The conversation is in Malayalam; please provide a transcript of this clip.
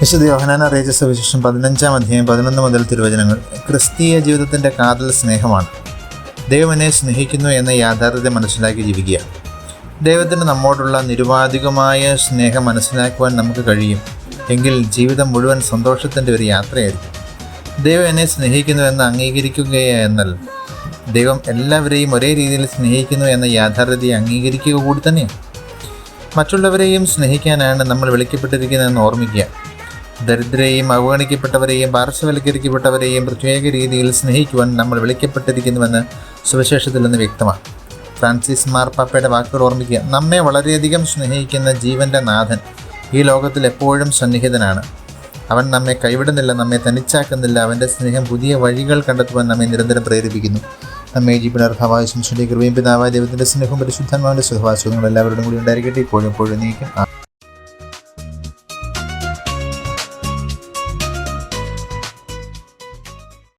വിശുദ്ധ യോഹനാന അറിയിച്ച സുവിശേഷം പതിനഞ്ചാം അധ്യായം പതിനൊന്ന് മുതൽ തിരുവചനങ്ങൾ. ക്രിസ്തീയ ജീവിതത്തിന്റെ കാതൽ സ്നേഹമാണ്. ദൈവനെ സ്നേഹിക്കുന്നു എന്ന യാഥാർത്ഥ്യത്തെ മനസ്സിലാക്കി ജീവിക്കുക ദൈവത്തിന് നമ്മോടുള്ള നിരുപാധികമായ സ്നേഹം മനസ്സിലാക്കുവാൻ നമുക്ക് കഴിയും. എങ്കിൽ ജീവിതം മുഴുവൻ സന്തോഷത്തിന്റെ ഒരു യാത്രയായിരിക്കും. ദൈവം എന്നെ സ്നേഹിക്കുന്നു എന്ന് അംഗീകരിക്കുക ദൈവം എല്ലാവരെയും ഒരേ രീതിയിൽ സ്നേഹിക്കുന്നു എന്ന യാഥാർത്ഥ്യത്തെ അംഗീകരിക്കുക കൂടി തന്നെയാണ് മറ്റുള്ളവരെയും സ്നേഹിക്കാനാണ് നമ്മൾ വിളിക്കപ്പെട്ടിരിക്കുന്നതെന്ന് ഓർമ്മിക്കുക. ദരിദ്രരെയും അവഗണിക്കപ്പെട്ടവരെയും പാർശ്വവൽക്കരിക്കപ്പെട്ടവരെയും പ്രത്യേക രീതിയിൽ സ്നേഹിക്കുവാൻ നമ്മൾ വിളിക്കപ്പെട്ടിരിക്കുന്നുവെന്ന് സുവിശേഷത്തിൽ നിന്ന് വ്യക്തമാണ്. ഫ്രാൻസിസ് മാർപ്പാപ്പയുടെ വാക്കുകൾ ഓർമ്മിക്കുക. നമ്മെ വളരെയധികം സ്നേഹിക്കുന്ന ജീവന്റെ നാഥൻ ഈ ലോകത്തിൽ എപ്പോഴും സന്നിഹിതനാണ്. അവൻ നമ്മെ കൈവിടുന്നില്ല നമ്മെ തനിച്ചാക്കുന്നില്ല. അവന്റെ സ്നേഹം പുതിയ വഴികൾ കണ്ടെത്തുവാൻ നമ്മെ നിരന്തരം പ്രേരിപ്പിക്കുന്നു. നമ്മെ ജീവനർഹമായ സംശയം കൃപയും പിതാവായ ദൈവത്തിന്റെ സ്നേഹവും പരിശുദ്ധന്മാരുടെ സുഖവാസവും എല്ലാവരുടെയും കൂടി ഉണ്ടായിരിക്കട്ടെ. ഇപ്പോഴും എപ്പോഴും നീക്കും.